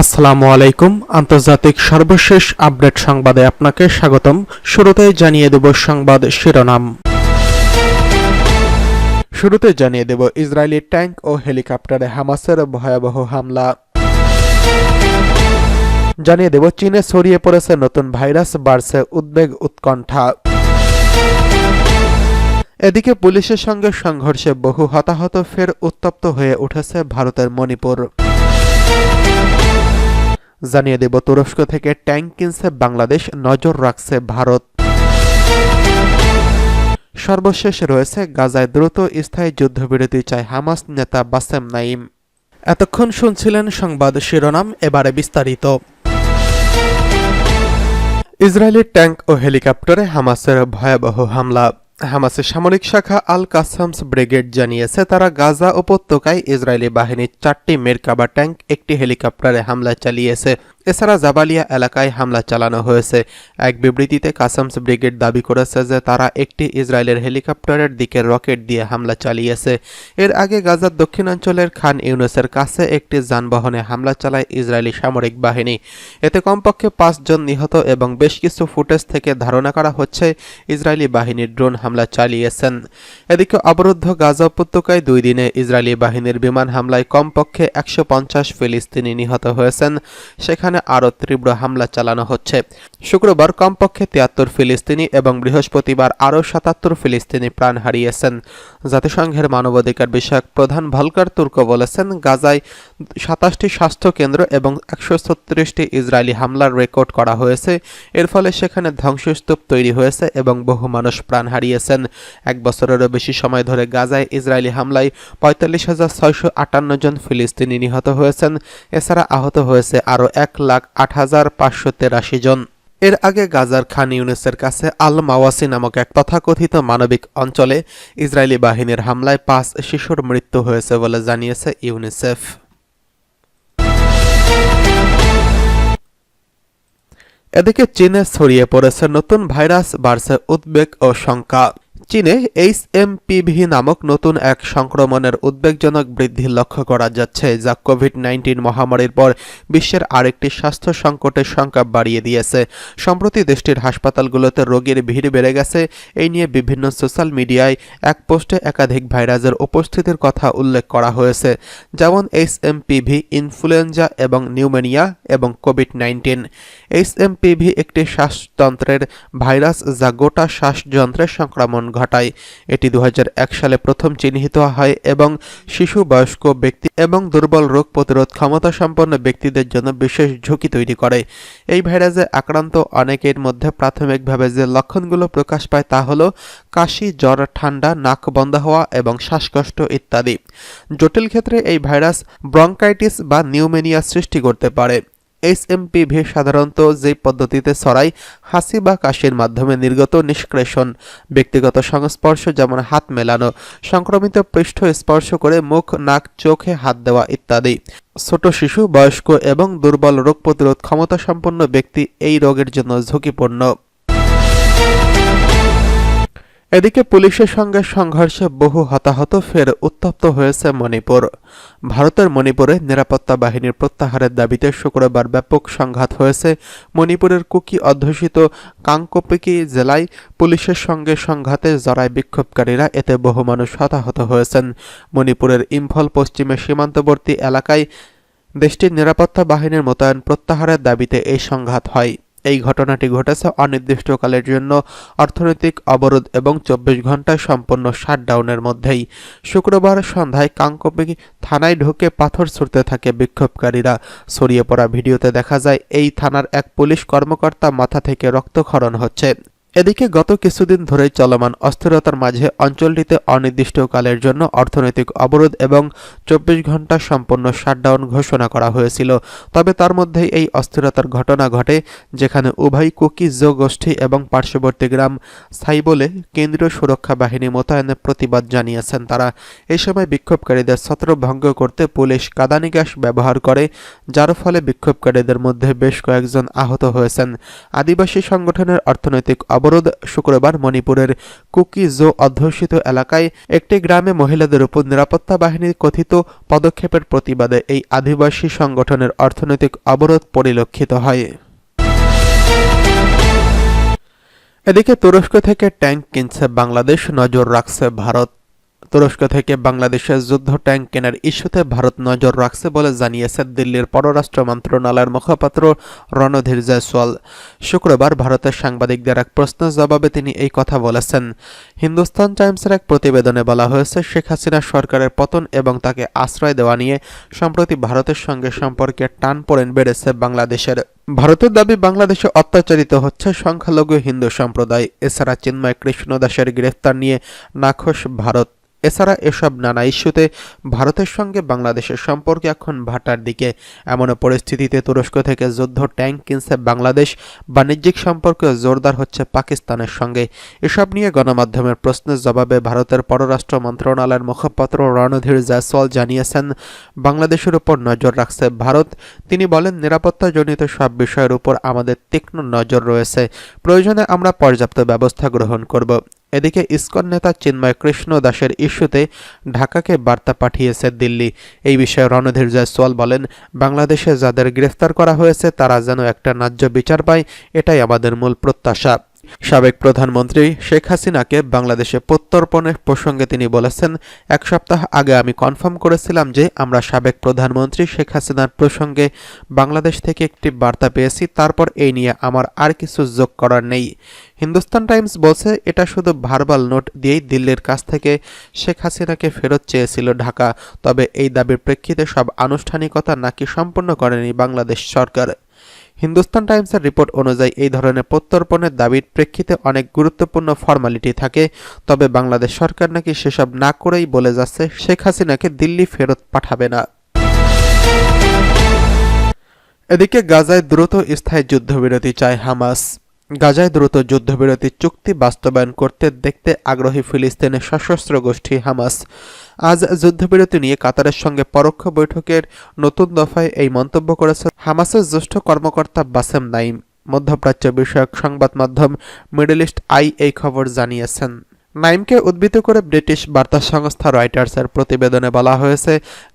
আসসালামু আলাইকুম। আন্তর্জাতিক সর্বশেষ আপডেট সংবাদে আপনাকে স্বাগতম। শুরুতেই জানিয়ে দেব সংবাদ শিরোনাম। শুরুতে জানিয়ে দেব ইসরায়েলি ট্যাঙ্ক ও হেলিকপ্টারে হামাসের ভয়াবহ হামলা। জানিয়ে দেব চীনে ছড়িয়ে পড়েছে নতুন ভাইরাস, বাড়ছে উদ্বেগ উৎকণ্ঠা। এদিকে পুলিশের সঙ্গে সংঘর্ষে বহু হতাহত ফের উত্তপ্ত হয়ে উঠেছে ভারতের মণিপুর। জানিয়ে দেব, তুরস্ক থেকে ট্যাঙ্ক কিনছে বাংলাদেশ, নজর রাখছে ভারত। সর্বশেষ রয়েছে গাজায় দ্রুত স্থায়ী যুদ্ধবিরতি চায় হামাস নেতা বাসেম নাইম। এতক্ষণ শুনছিলেন সংবাদ শিরোনাম, এবারে বিস্তারিত। ইসরায়েলি ট্যাঙ্ক ও হেলিকপ্টারে হামাসের ভয়াবহ হামলা। হামাসের সামরিক শাখা আল কাসামস ব্রিগেড জানিয়েছে, তারা গাজা উপত্যকায় ইসরায়েলি বাহিনীর চারটি মেরকাবা ট্যাঙ্ক, একটি হেলিকপ্টারে হামলা চালিয়েছে। এছাড়া জাবালিয়া এলাকায় হামলা চালানো হয়েছে। এক বিবৃতিতে কাসামস ব্রিগেড দাবি করেছে যে তারা একটি ইসরায়েলের হেলিকপ্টারের দিকে রকেট দিয়ে হামলা চালিয়েছে। এর আগে গাজার দক্ষিণাঞ্চলের খান ইউনুসের কাছে একটি যানবাহনে হামলা চালায় ইসরায়েলি সামরিক বাহিনী। এতে কমপক্ষে পাঁচজন নিহত এবং বেশ কিছু ফুটেজ থেকে ধারণা করা হচ্ছে ইসরায়েলি বাহিনীর ড্রোন হামলা চালিয়েছেন। এদিকে অবরুদ্ধ গাজা উপত্যকায় দুই দিনে ইসরায়েলি বাহিনীর বিমান হামলায় কমপক্ষে একশো পঞ্চাশ ফিলিস্তিনি নিহত হয়েছেন। সেখানে আরও তীব্র হামলা চালানো হচ্ছে। শুক্রবার কমপক্ষে তিয়াত্তর ফিলিস্তিনি এবং বৃহস্পতিবার আরও সাতাত্তর ফিলিস্তিনি প্রাণ হারিয়েছেন। জাতিসংঘের মানবাধিকার বিষয়ক প্রধান ভলকার তুর্ক বলেছেন, গাজায় সাতাশটি স্বাস্থ্য কেন্দ্র এবং একশো ছত্রিশটি ইসরায়েলি হামলার রেকর্ড করা হয়েছে। এর ফলে সেখানে ধ্বংসস্তূপ তৈরি হয়েছে এবং বহু মানুষ প্রাণ হারিয়েছেন। এক বছরেরও বেশি সময় ধরে গাজায় ইসরায়েলি হামলায় পঁয়তাল্লিশ হাজার ছয়শো আটান্ন জন ফিলিস্তিনি নিহত হয়েছেন। এছাড়া আহত হয়েছে আরও এক লাখ আট হাজার পাঁচশো তেরাশি জন। এর আগে গাজার খান ইউনিসের কাছে আল মাওয়াসি নামক এক তথাকথিত মানবিক অঞ্চলে ইসরায়েলি বাহিনীর হামলায় পাঁচ শিশুর মৃত্যু হয়েছে বলে জানিয়েছে ইউনিসেফ। এদিকে চীনে ছড়িয়ে পড়েছে নতুন ভাইরাস, বাড়ছে উদ্বেগ ও শঙ্কা। চীনে এইচ এমপিভি নামক নতুন এক সংক্রমণের উদ্বেগজনক বৃদ্ধি লক্ষ্য করা যাচ্ছে, যা কোভিড নাইন্টিন মহামারীর পর বিশ্বের আরেকটি স্বাস্থ্য সংকটের সংখ্যা বাড়িয়ে দিয়েছে। সম্প্রতি দেশটির হাসপাতালগুলোতে রোগীর ভিড় বেড়ে গেছে। এই নিয়ে বিভিন্ন সোশ্যাল মিডিয়ায় এক পোস্টে একাধিক ভাইরাসের উপস্থিতির কথা উল্লেখ করা হয়েছে, যেমন এইচ এমপিভি ইনফ্লুয়েঞ্জা এবং নিউমোনিয়া এবং কোভিড নাইন্টিন। এইচ এমপিভি একটি শ্বাসতন্ত্রের ভাইরাস, যা গোটা শ্বাসযন্ত্রের সংক্রমণ ঘটায়। এটি দু হাজার এক সালে প্রথম চিহ্নিত হয় এবং শিশু বয়স্ক ব্যক্তি এবং দুর্বল রোগ প্রতিরোধ ক্ষমতা সম্পন্ন ব্যক্তিদের জন্য বিশেষ ঝুঁকি তৈরি করে। এই ভাইরাসে আক্রান্ত অনেকের মধ্যে প্রাথমিকভাবে যে লক্ষণগুলো প্রকাশ পায় তা হলো কাশি, জ্বর, ঠান্ডা, নাক বন্ধ হওয়া এবং শ্বাসকষ্ট ইত্যাদি। জটিল ক্ষেত্রে এই ভাইরাস ব্রঙ্কাইটিস বা নিউমেনিয়া সৃষ্টি করতে পারে। এইচএমপিভি সাধারণত যে পদ্ধতিতে ছড়ায়, হাসি বা কাশির মাধ্যমে নির্গত নিষ্ক্রেশন ব্যক্তিগত সংস্পর্শ যেমন হাত মেলানো, সংক্রমিত পৃষ্ঠ স্পর্শ করে মুখ, নাক, চোখে হাত দেওয়া ইত্যাদি। ছোট শিশু, বয়স্ক এবং দুর্বল রোগ প্রতিরোধ ক্ষমতা সম্পন্ন ব্যক্তি এই রোগের জন্য ঝুঁকিপূর্ণ। এদিকে পুলিশের সঙ্গে সংঘর্ষে বহু হতাহত ফের উত্তপ্ত হয়েছে মণিপুর। ভারতের মণিপুরে নিরাপত্তা বাহিনীর প্রত্যাহারের দাবিতে শুক্রবার ব্যাপক সংঘাত হয়েছে মণিপুরের কুকি অধ্যুষিত কাংকোপিকি জেলায়। পুলিশের সঙ্গে সংঘাতে জড়ায় বিক্ষোভকারীরা, এতে বহু মানুষ হতাহত হয়েছেন। মণিপুরের ইম্ফল পশ্চিমে সীমান্তবর্তী এলাকায় দেশটির নিরাপত্তা বাহিনীর মোতায়েন প্রত্যাহারের দাবিতে এই সংঘাত হয়। এই ঘটনাটি ঘটেছে অনির্দিষ্টকালের জন্য। অর্থনৈতিক অবরোধ এবং চব্বিশ ঘন্টায় সম্পন্ন শাটডাউনের মধ্যেই। শুক্রবার সন্ধ্যায় কাঙ্কপি থানায় ঢুকে পাথর ছুড়তে থাকে বিক্ষোভকারীরা। ছড়িয়ে পড়া ভিডিওতে দেখা যায়, এই থানার এক পুলিশ কর্মকর্তা মাথা থেকে রক্তক্ষরণ হচ্ছে। এদিকে গত কিছুদিন ধরেই চলমান অস্থিরতার মাঝে অঞ্চলটিতে অনির্দিষ্টকালের জন্য অর্থনৈতিক অবরোধ এবং চব্বিশ ঘণ্টা সম্পন্ন শাটডাউন ঘোষণা করা হয়েছিল। তবে তার মধ্যেই এই অস্থিরতার ঘটনা ঘটে, যেখানে উভয় কুকি জো গোষ্ঠী এবং পার্শ্ববর্তী গ্রাম সাইবলে কেন্দ্রীয় সুরক্ষা বাহিনী মোতায়েনের প্রতিবাদ জানিয়েছেন তারা। এই সময় বিক্ষোভকারীদের ছত্রভঙ্গ করতে পুলিশ কাদানি গ্যাস ব্যবহার করে, যার ফলে বিক্ষোভকারীদের মধ্যে বেশ কয়েকজন আহত হয়েছেন। আদিবাসী সংগঠনের অর্থনৈতিক অবরোধ শুক্রবার মণিপুরের কুকি জো অধ্যুষিত এলাকায় একটি গ্রামে মহিলাদের উপর নিরাপত্তা বাহিনীর কথিত পদক্ষেপের প্রতিবাদে এই আদিবাসী সংগঠনের অর্থনৈতিক অবরোধ পরিলক্ষিত হয়। এদিকে তুরস্ক থেকে ট্যাঙ্ক কিনছে বাংলাদেশ, নজর রাখছে ভারত। তুরস্ক থেকে বাংলাদেশের যুদ্ধ ট্যাঙ্ক কেনার ইস্যুতে ভারত নজর রাখছে বলে জানিয়েছে দিল্লির পররাষ্ট্র মন্ত্রণালয়ের মুখপাত্র রণধীর জয়সওয়াল। শুক্রবার ভারতের সাংবাদিকদের এক প্রশ্নের জবাবে তিনি এই কথা বলেছেন। হিন্দুস্তান টাইমসের এক প্রতিবেদনে বলা হয়েছে, শেখ হাসিনা সরকারের পতন এবং তাকে আশ্রয় দেওয়া নিয়ে সম্প্রতি ভারতের সঙ্গে সম্পর্কে টান পড়েন বেড়েছে বাংলাদেশের। ভারতের দাবি, বাংলাদেশে অত্যাচারিত হচ্ছে সংখ্যালঘু হিন্দু সম্প্রদায়। এছাড়া চিন্ময় কৃষ্ণ দাসের গ্রেফতার নিয়ে নাখোশ ভারত। এছাড়া এসব নানা ইস্যুতে ভারতের সঙ্গে বাংলাদেশের সম্পর্ক এখন ভাটার দিকে। এমন পরিস্থিতিতে তুরস্ক থেকে যুদ্ধ ট্যাঙ্ক কিনছে বাংলাদেশ। বাণিজ্যিক সম্পর্ক জোরদার হচ্ছে পাকিস্তানের সঙ্গে। এসব নিয়ে গণমাধ্যমের প্রশ্নের জবাবে ভারতের পররাষ্ট্র মন্ত্রণালয়ের মুখপাত্র রণধীর জয়সওয়াল জানিয়েছেন, বাংলাদেশের উপর নজর রাখছে ভারত। তিনি বলেন, নিরাপত্তাজনিত সব বিষয়ের উপর আমাদের তীক্ষ্ণ নজর রয়েছে। প্রয়োজনে আমরা পর্যাপ্ত ব্যবস্থা গ্রহণ করব। এদিকে ইস্কন নেতা চিন্ময় কৃষ্ণ দাসের ইস্যুতে ঢাকাকে বার্তা পাঠিয়েছে দিল্লি। এই বিষয়ে রণধীর জয়সওয়াল বলেন, বাংলাদেশে যাদের গ্রেফতার করা হয়েছে, তারা যেন একটা ন্যায্য বিচার পায়, এটাই আমাদের মূল প্রত্যাশা। সাবেক প্রধানমন্ত্রী শেখ হাসিনাকে বাংলাদেশে প্রত্যর্পণের প্রসঙ্গে তিনি বলেছেন, এক সপ্তাহ আগে আমি কনফার্ম করেছিলাম যে আমরা সাবেক প্রধানমন্ত্রী শেখ হাসিনার প্রসঙ্গে বাংলাদেশ থেকে একটি বার্তা পেয়েছি, তারপর এই নিয়ে আমার আর কিছু যোগ করার নেই। হিন্দুস্তান টাইমস বলছে, এটা শুধু ভার্বাল নোট দিয়েই দিল্লির কাছ থেকে শেখ হাসিনাকে ফেরত চেয়েছিল ঢাকা। তবে এই দাবির প্রেক্ষিতে সব আনুষ্ঠানিকতা নাকি সম্পন্ন করেনি বাংলাদেশ সরকার। হিন্দুস্তান টাইমসের রিপোর্ট অনুযায়ী এই ধরনের প্রত্যর্পণের দাবির প্রেক্ষিতে অনেক গুরুত্বপূর্ণ ফর্মালিটি থাকে। তবে বাংলাদেশ সরকার নাকি সেসব না করেই বলে যাচ্ছে, শেখ হাসিনাকে দিল্লি ফেরত পাঠাবে না। এদিকে গাজায় দ্রুত স্থায়ী যুদ্ধবিরতি চায় হামাস। গাজায় দ্রুত যুদ্ধবিরতি চুক্তি বাস্তবায়ন করতে দেখতে আগ্রহী ফিলিস্তিনের সশস্ত্র গোষ্ঠী হামাস। আজ যুদ্ধবিরতি নিয়ে কাতারের সঙ্গে পরোক্ষ বৈঠকের নতুন দফায় এই মন্তব্য করেছে হামাসের জ্যেষ্ঠ কর্মকর্তা বাসেম নাইম মধ্যপ্রাচ্য বিষয়ক সংবাদ মাধ্যম মিডল ইস্ট আই এই খবর জানিয়েছেন। নাইমকে উদ্বৃত্ত করে ব্রিটিশ বার্তা সংস্থা রয়টার্সের প্রতিবেদনে বলা হয়েছে,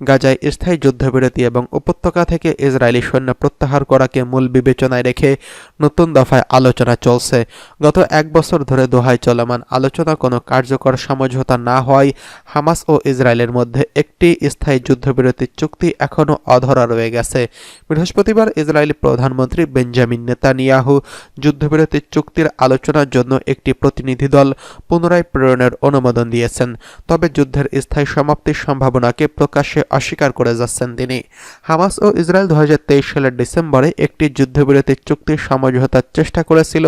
গাজায় স্থায়ী যুদ্ধবিরতি এবং উপত্যকা থেকে ইসরায়েলি সৈন্য প্রত্যাহার করাকে মূল বিবেচনায় রেখে নতুন দফায় আলোচনা চলছে। গত এক বছর ধরে দোহায় চলমান আলোচনা কোনো কার্যকর সমঝোতা না হওয়ায় হামাস ও ইসরায়েলের মধ্যে একটি স্থায়ী যুদ্ধবিরতির চুক্তি এখনও অধরা রয়ে গেছে। বৃহস্পতিবার ইসরায়েলি প্রধানমন্ত্রী বেঞ্জামিন নেতানিয়াহু যুদ্ধবিরতির চুক্তির আলোচনার জন্য একটি প্রতিনিধি দল পুনরায় প্রেরণের অনুমোদন দিয়েছেন। তবে যুদ্ধের স্থায়ী সমাপ্তির সম্ভাবনাকে প্রকাশ্যে অস্বীকার করে যাচ্ছেন তিনি। হামাস ও ইসরায়েল দু সালের ডিসেম্বরে একটি যুদ্ধবিরতির চুক্তির সমঝোতার চেষ্টা করেছিল,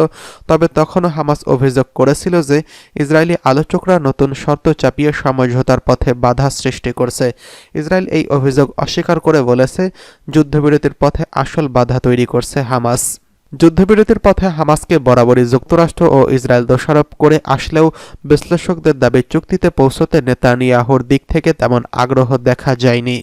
তবে তখনও হামাস অভিযোগ করেছিল যে ইসরায়েলি আলোচকরা নতুন শর্ত চাপিয়ে সমঝোতার পথে বাধা সৃষ্টি করছে। ইসরায়েল এই অভিযোগ অস্বীকার করে বলেছে, যুদ্ধবিরতির পথে আসল বাধা তৈরি করছে হামাস। যুদ্ধবিরতির পথে হামাসকে বরাবরই যুক্তরাষ্ট্র ও ইসরায়েল দোষারোপ করে আসলেও বিশ্লেষকদের দাবি চুক্তিতে পৌঁছতে নেতানিয়াহুর দিক থেকে তেমন আগ্রহ দেখা যায়নি।